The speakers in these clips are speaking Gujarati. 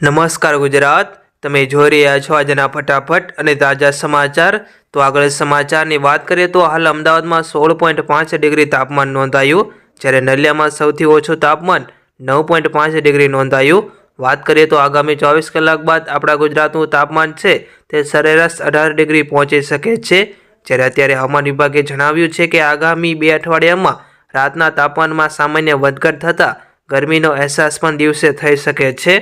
નમસ્કાર ગુજરાત, તમે જોઈ રહ્યા છો આજના ફટાફટ અને તાજા સમાચાર. તો આગળ સમાચારની વાત કરીએ તો હાલ અમદાવાદમાં સોળ પોઈન્ટ પાંચ ડિગ્રી તાપમાન નોંધાયું, જ્યારે નલિયામાં સૌથી ઓછું તાપમાન નવ પોઈન્ટ પાંચ ડિગ્રી નોંધાયું. વાત કરીએ તો આગામી ચોવીસ કલાક બાદ આપણા ગુજરાતનું તાપમાન છે તે સરેરાશ અઢાર ડિગ્રી પહોંચી શકે છે. જ્યારે અત્યારે હવામાન વિભાગે જણાવ્યું છે કે આગામી બે અઠવાડિયામાં રાતના તાપમાનમાં સામાન્ય વધઘટ થતાં ગરમીનો અહેસાસ પણ દિવસે થઈ શકે છે.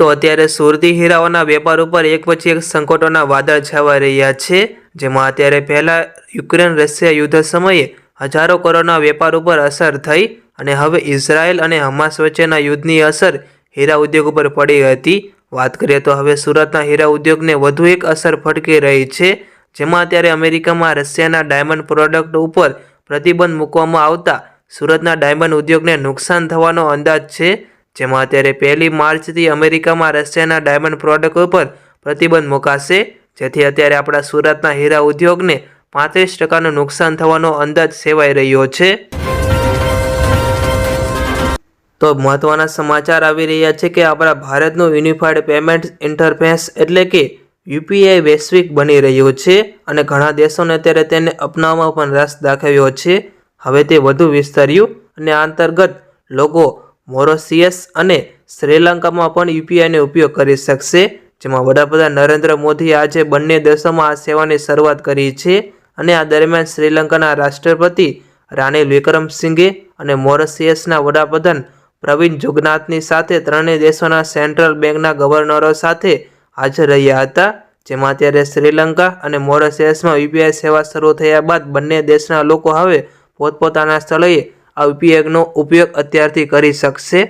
તો અત્યારે સુરતી હીરાઓના વેપાર ઉપર એક પછી એક સંકટોના વાદળ છવાઈ રહ્યા છે, જેમાં અત્યારે પહેલાં યુક્રેન રશિયા યુદ્ધ સમયે હજારો કરોડના વેપાર ઉપર અસર થઈ અને હવે ઇઝરાયલ અને હમાસ વચ્ચેના યુદ્ધની અસર હીરા ઉદ્યોગ ઉપર પડી હતી. વાત કરીએ તો હવે સુરતના હીરા ઉદ્યોગને વધુ એક અસર ફટકી રહી છે, જેમાં અત્યારે અમેરિકામાં રશિયાના ડાયમંડ પ્રોડક્ટ ઉપર પ્રતિબંધ મૂકવામાં આવતા સુરતના ડાયમંડ ઉદ્યોગને નુકસાન થવાનો અંદાજ છે. જેમાં અત્યારે પહેલી માર્ચથી અમેરિકામાં રશિયાના ડાયમંડ પ્રોડક્ટ ઉપર પ્રતિબંધ મુકાશે, જેથી અત્યારે આપણા સુરતના હીરા ઉદ્યોગને પાંત્રીસ ટકાનું નુકસાન થવાનો અંદાજ સેવાઈ રહ્યો છે. તો મહત્વના સમાચાર આવી રહ્યા છે કે આપણા ભારતનું યુનિફાઈડ પેમેન્ટ ઇન્ટરફેસ એટલે કે યુપીઆઈ વૈશ્વિક બની રહ્યું છે અને ઘણા દેશોને અત્યારે તેને અપનાવવામાં પણ રસ દાખવ્યો છે. હવે તે વધુ વિસ્તર્યું અને આ અંતર્ગત લોકો મોરોસિયસ અને શ્રીલંકામાં પણ યુપીઆઈનો ઉપયોગ કરી શકશે, જેમાં વડાપ્રધાન નરેન્દ્ર મોદીએ આજે બંને દેશોમાં આ સેવાની શરૂઆત કરી છે અને આ દરમિયાન શ્રીલંકાના રાષ્ટ્રપતિ રાનિલ વિક્રમસિંઘે અને મોરિશિયસના વડાપ્રધાન પ્રવીણ જુગનાથની સાથે ત્રણેય દેશોના સેન્ટ્રલ બેંકના ગવર્નરો સાથે હાજર રહ્યા હતા, જેમાં અત્યારે શ્રીલંકા અને મોરિશિયસમાં યુપીઆઈ સેવા શરૂ થયા બાદ બંને દેશના લોકો હવે પોતપોતાના સ્થળોએ આ ઉપયોગનો ઉપયોગ અત્યારથી કરી શકશે.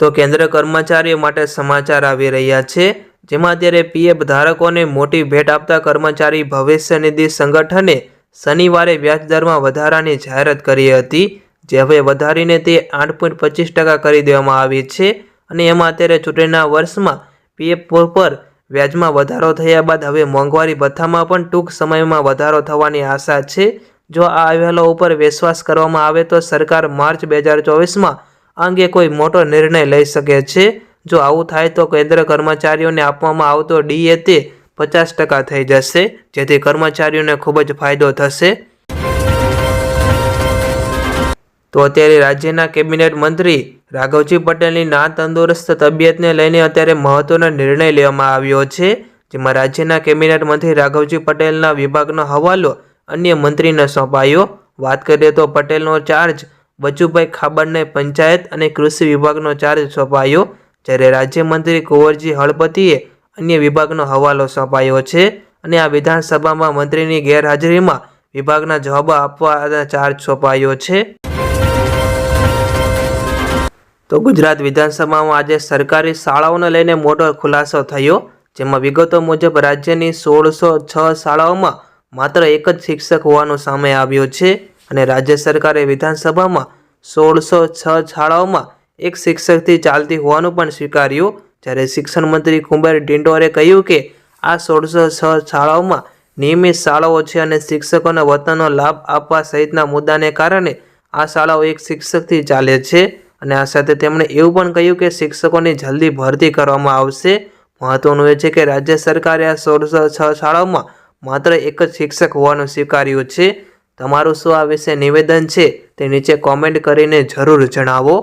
તો કેન્દ્ર કર્મચારીઓ માટે સમાચાર આવી રહ્યા છે. જેમાં અત્યારે પીએફ ધારકોને મોટી ભેટ આપતા કર્મચારી ભવિષ્ય નિધિ સંગઠને શનિવારે વ્યાજદરમાં વધારાની જાહેરાત કરી હતી. જે હવે વધારીને તે આઠ પોઈન્ટ પચીસ ટકા કરી દેવામાં આવી છે. અને એમાં અત્યારે ચૂંટણીના વર્ષમાં પીએફ પર વ્યાજમાં વધારો થયા બાદ હવે મોંઘવારી ભથ્થામાં પણ ટૂંક સમયમાં વધારો થવાની આશા છે. જો આ અહેવાલો ઉપર વિશ્વાસ કરવામાં આવે તો સરકાર માર્ચ બે હજાર ચોવીસમાં અંગે કોઈ મોટો નિર્ણય લઈ શકે છે. જો આવું થાય તો કેન્દ્ર કર્મચારીઓને આપવામાં આવતો ડીએ તે પચાસ ટકા થઈ જશે, જેથી કર્મચારીઓને ખૂબ જ ફાયદો થશે. તો અત્યારે રાજ્યના કેબિનેટ મંત્રી રાઘવજી પટેલની ના તંદુરસ્ત તબિયતને લઈને અત્યારે મહત્વનો નિર્ણય લેવામાં આવ્યો છે, જેમાં રાજ્યના કેબિનેટ મંત્રી રાઘવજી પટેલના વિભાગનો હવાલો અન્ય મંત્રીને સોંપાયો. વાત કરીએ તો પટેલનો ચાર્જ બચુભાઈ ખાબડને પંચાયત અને કૃષિ વિભાગનો ચાર્જ સોંપાયો, જ્યારે રાજ્યમંત્રી કુંવરજી હળપતિએ અન્ય વિભાગનો હવાલો સોંપાયો છે અને આ વિધાનસભામાં મંત્રીની ગેરહાજરીમાં વિભાગના જવાબો આપવાના ચાર્જ સોંપાયો છે. તો ગુજરાત વિધાનસભામાં આજે સરકારી શાળાઓને લઈને મોટો ખુલાસો થયો, જેમાં વિગતો મુજબ રાજ્યની સોળસો છ શાળાઓમાં માત્ર એક જ શિક્ષક હોવાનું સામે આવ્યું છે અને રાજ્ય સરકારે વિધાનસભામાં સોળસો છ શાળાઓમાં એક શિક્ષકથી ચાલતી હોવાનું પણ સ્વીકાર્યું. જ્યારે શિક્ષણ મંત્રી કુંબર ડિંડોરે કહ્યું કે, આ સોળસો છ શાળાઓમાં નિયમિત શાળાઓ છે અને શિક્ષકોના વતનનો લાભ આપવા સહિતના મુદ્દાને કારણે આ શાળાઓ એક શિક્ષકથી ચાલે છે. અને આ સાથે તેમણે એવું પણ કહ્યું કે, શિક્ષકોની જલ્દી ભરતી કરવામાં આવશે. મહત્વનું એ છે કે રાજ્ય સરકારે આ સોળસો છ શાળાઓમાં માત્ર એક જ શિક્ષક હોવાનું સ્વીકાર્યું છે. તમારું શું આ વિશે નિવેદન છે તે નીચે કોમેન્ટ કરીને જરૂર જણાવો.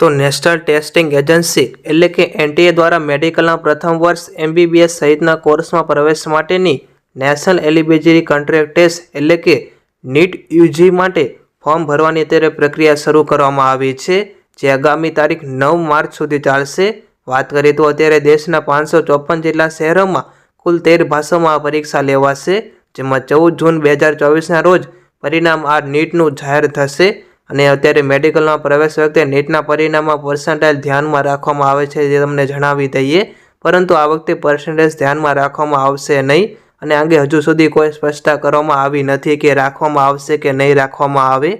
તો નેશનલ ટેસ્ટિંગ એજન્સી એટલે કે એનટીએ દ્વારા મેડિકલના પ્રથમ વર્ષ એમબીબીએસ સહિતના કોર્સમાં પ્રવેશ માટેની નેશનલ એલિબેજરી કોન્ટ્રાક્ટ ટેસ્ટ એટલે કે નીટ યુજી માટે ફોર્મ ભરવાની અત્યારે પ્રક્રિયા શરૂ કરવામાં આવી છે. જે આગામી તારીખ નવ માર્ચ સુધી ચાલશે. વાત કરીએ તો અત્યારે દેશના પાંચસો ચોપન જેટલા શહેરોમાં કુલ તેર ભાષામાં આ પરીક્ષા લેવાશે, જેમાં ચૌદ જૂન બે હજાર ચોવીસના રોજ પરિણામ આ નીટનું જાહેર થશે અને અત્યારે મેડિકલમાં પ્રવેશ વખતે નીટના પરિણામમાં પર્સન્ટેજ ધ્યાનમાં રાખવામાં આવે છે જે તમને જણાવી દઈએ. પરંતુ આ વખતે પર્સન્ટેજ ધ્યાનમાં રાખવામાં આવશે નહીં અને અંગે હજુ સુધી કોઈ સ્પષ્ટતા કરવામાં આવી નથી કે રાખવામાં આવશે કે નહીં રાખવામાં આવે.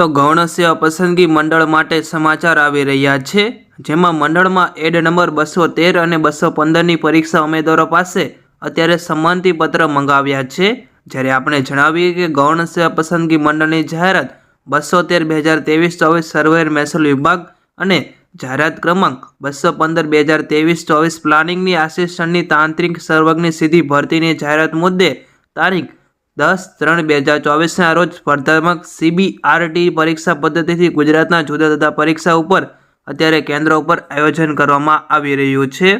તો ગૌણ પસંદગી મંડળ માટે સમાચાર આવી રહ્યા છે, જેમાં મંડળમાં એડ નંબર બસો તેર અને બસો પંદરની પરીક્ષા ઉમેદવારો પાસે અત્યારે સંમતિપત્ર મંગાવ્યા છે. જ્યારે આપણે જણાવીએ કે ગૌણ પસંદગી મંડળની જાહેરાત બસો તેર બે હજાર ત્રેવીસ ચોવીસ સર્વેર મહેસૂલ વિભાગ અને જાહેરાત ક્રમાંક બસો પંદર બે હજાર ત્રેવીસ ચોવીસ પ્લાનિંગની આસિસ્ટન્ટની તાંત્રિક સર્વજ્ઞ સીધી ભરતીની જાહેરાત મુદ્દે તારીખ દસ ત્રણ બે હજાર ચોવીસના રોજ સ્પર્ધાત્મક સીબીઆરટી પરીક્ષા પદ્ધતિથી ગુજરાતના જુદા જુદા પરીક્ષા ઉપર અત્યારે કેન્દ્રો ઉપર આયોજન કરવામાં આવી રહ્યું છે.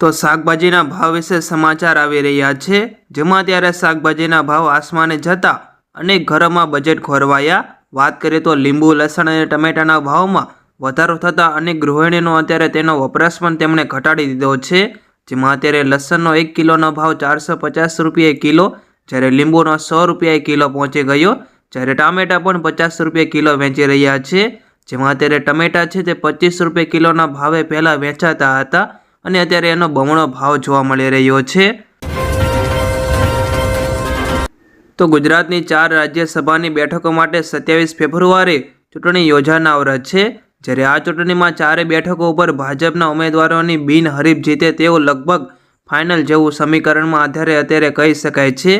તો શાકભાજીના ભાવ વિશે સમાચાર આવી રહ્યા છે. જેમાં ત્યારે શાકભાજીના ભાવ આસમાને જતા અનેક ઘરોમાં બજેટ ખોરવાયા. વાત કરીએ તો લીંબુ, લસણ અને ટમેટાના ભાવમાં વધારો થતાં અનેક ગૃહિણીનો અત્યારે તેનો વપરાશ પણ તેમણે ઘટાડી દીધો છે. જેમાં અત્યારે લસણનો એક કિલોનો ભાવ ચારસો પચાસ રૂપિયા કિલો, જ્યારે લીંબુનો સો રૂપિયા કિલો પહોંચી ગયો, જ્યારે ટામેટા પણ પચાસ રૂપિયા કિલો વેચી રહ્યા છે. જેમાં અત્યારે ટમેટા છે તે પચીસ રૂપિયા કિલોના ભાવે પહેલાં વેચાતા હતા અને અત્યારે એનો બમણો ભાવ જોવા મળી રહ્યો છે. તો ગુજરાતની ચાર રાજ્યસભાની બેઠકો માટે સત્યાવીસ ફેબ્રુઆરી ચૂંટણી યોજાનાર છે. જ્યારે આ ચૂંટણીમાં ચારે બેઠકો ઉપર ભાજપના ઉમેદવારોની બિનહરીફ જીતે તેઓ લગભગ ફાઇનલ જેવું સમીકરણમાં આધારે અત્યારે કહી શકાય છે.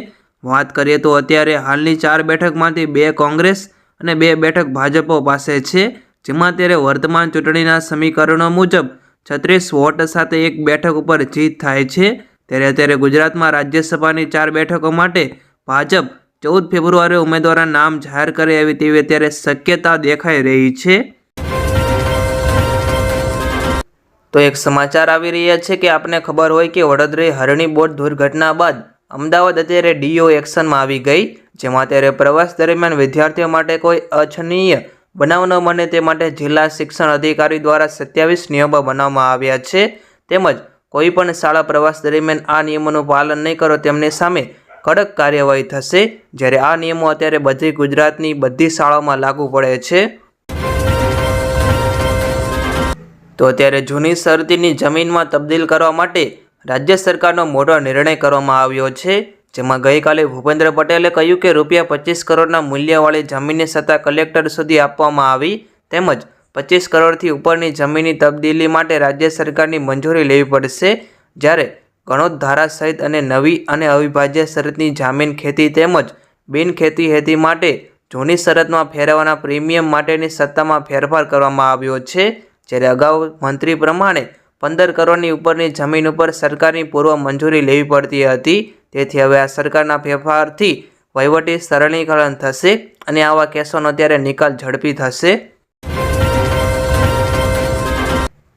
વાત કરીએ તો અત્યારે હાલની ચાર બેઠકમાંથી બે કોંગ્રેસ અને બે બેઠક ભાજપો પાસે છે. જેમાં અત્યારે વર્તમાન ચૂંટણીના સમીકરણો મુજબ છત્રીસ વોટ સાથે એક બેઠક ઉપર જીત થાય છે. ત્યારે અત્યારે ગુજરાતમાં રાજ્યસભાની ચાર બેઠકો માટે ભાજપ ચૌદ ફેબ્રુઆરી ઉમેદવારના નામ જાહેર કરે એવી તેવી અત્યારે શક્યતા દેખાઈ રહી છે. તો એક સમાચાર આવી રહ્યા છે કે આપને ખબર હોય કે વડોદરા હરણી બોટ દુર્ઘટના બાદ અમદાવાદ અત્યારે ડીઓ એક્શનમાં આવી ગઈ, જેમાં અત્યારે પ્રવાસ દરમિયાન વિદ્યાર્થીઓ માટે કોઈ અછનીય બનાવ ન બને તે માટે જિલ્લા શિક્ષણ અધિકારી દ્વારા સત્યાવીસ નિયમો બનાવવામાં આવ્યા છે. તેમજ કોઈ પણ શાળા પ્રવાસ દરમિયાન આ નિયમોનું પાલન નહીં કરો તેમની સામે કડક કાર્યવાહી થશે, જ્યારે આ નિયમો અત્યારે બધી ગુજરાતની બધી શાળાઓમાં લાગુ પડે છે. તો અત્યારે જૂની શરતીની જમીનમાં તબદીલ કરવા માટે રાજ્ય સરકારનો મોટો નિર્ણય કરવામાં આવ્યો છે. જેમાં ગઈકાલે ભૂપેન્દ્ર પટેલે કહ્યું કે રૂપિયા પચીસ કરોડના મૂલ્યવાળી જમીનની સત્તા કલેક્ટર સુધી આપવામાં આવી. તેમજ પચીસ કરોડથી ઉપરની જમીનની તબદીલી માટે રાજ્ય સરકારની મંજૂરી લેવી પડશે. જ્યારે ગણોદ ધારા સહિત અને નવી અને અવિભાજ્ય શરતની જામીન ખેતી તેમજ બિનખેતી હેતી માટે જૂની શરતમાં ફેરવવાના પ્રીમિયમ માટેની સત્તામાં ફેરફાર કરવામાં આવ્યો છે. જ્યારે અગાઉ મંત્રી પ્રમાણે પંદર કરોડની ઉપરની જમીન ઉપર સરકારની પૂર્વ મંજૂરી લેવી પડતી હતી. તેથી હવે આ સરકારના ફેરફારથી વહીવટી સરળીકરણ થશે અને આવા કેસોનો ત્યારે નિકાલ ઝડપી થશે.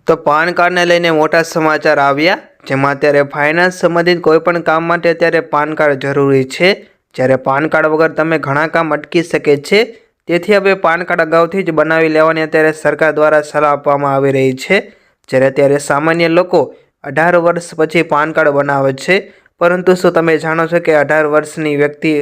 તો પાન કાર્ડને લઈને મોટા સમાચાર આવ્યા, જેમાં અત્યારે ફાઇનાન્સ સંબંધિત કોઈપણ કામ માટે અત્યારે પાન કાર્ડ જરૂરી છે. જ્યારે પાન કાર્ડ વગર તમે ઘણા કામ અટકી શકે છે. તેથી હવે પાન કાર્ડ અગાઉથી જ બનાવી લેવાની અત્યારે સરકાર દ્વારા સલાહ આપવામાં આવી રહી છે. જ્યારે અત્યારે સામાન્ય લોકો અઢાર વર્ષ પછી પાન કાર્ડ બનાવે છે. પરંતુ શું તમે જાણો છો કે અઢાર વર્ષની વ્યક્તિ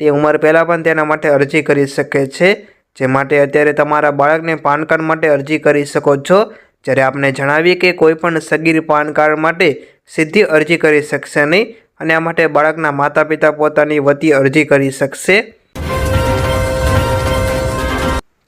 તે ઉંમર પહેલાં પણ તેના માટે અરજી કરી શકે છે? જે માટે અત્યારે તમારા બાળકને પાન કાર્ડ માટે અરજી કરી શકો છો. જ્યારે આપને જણાવીએ કે કોઈ પણ સગીર પાન કાર્ડ માટે સીધી અરજી કરી શકશે નહીં અને આ માટે બાળકના માતા પિતા પોતાની વતી અરજી કરી શકશે.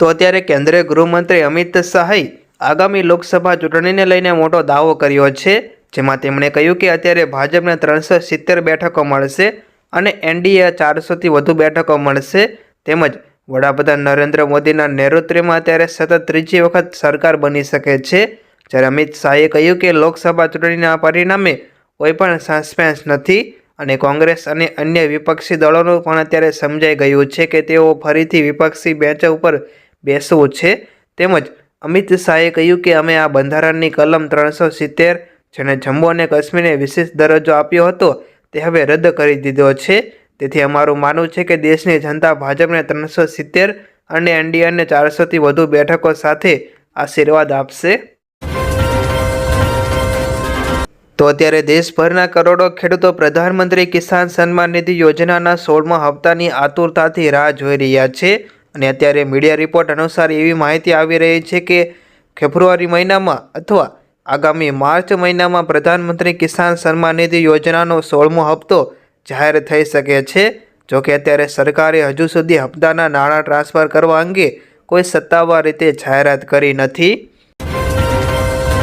તો અત્યારે કેન્દ્રીય ગૃહમંત્રી અમિત શાહે આગામી લોકસભા ચૂંટણીને લઈને મોટો દાવો કર્યો છે, જેમાં તેમણે કહ્યું કે અત્યારે ભાજપને ત્રણસો સિત્તેર બેઠકો મળશે અને એનડીએ ચારસોથી વધુ બેઠકો મળશે. તેમજ વડાપ્રધાન નરેન્દ્ર મોદીના નેતૃત્વમાં અત્યારે સતત ત્રીજી વખત સરકાર બની શકે છે. જ્યારે અમિત શાહે કહ્યું કે લોકસભા ચૂંટણીના પરિણામે કોઈ પણ સસ્પેન્સ નથી અને કોંગ્રેસ અને અન્ય વિપક્ષી દળોનું પણ અત્યારે સમજાઈ ગયું છે કે તેઓ ફરીથી વિપક્ષી બેંચ ઉપર બેસવું છે. તેમજ અમિત શાહે કહ્યું કે અમે આ બંધારણની કલમ ત્રણસો સિત્તેર જેણે જમ્મુ અને કાશ્મીરને વિશેષ દરજ્જો આપ્યો હતો તે હવે રદ કરી દીધો છે. તેથી અમારું માનવું છે કે દેશની જનતા ભાજપને ત્રણસો સિત્તેર અને એનડીએને ચારસોથી વધુ બેઠકો સાથે આશીર્વાદ આપશે. તો અત્યારે દેશભરના કરોડો ખેડૂતો પ્રધાનમંત્રી કિસાન સન્માન નિધિ યોજનાના સોળમા હપ્તાની આતુરતાથી રાહ જોઈ રહ્યા છે. અને અત્યારે મીડિયા રિપોર્ટ અનુસાર એવી માહિતી આવી રહી છે કે ફેબ્રુઆરી મહિનામાં અથવા આગામી માર્ચ મહિનામાં પ્રધાનમંત્રી કિસાન સન્માન નિધિ યોજનાનો સોળમો હપ્તો જાહેર થઈ શકે છે. જોકે અત્યારે સરકારે હજુ સુધી હપ્તાના નાણાં ટ્રાન્સફર કરવા અંગે કોઈ સત્તાવાર રીતે જાહેરાત કરી નથી.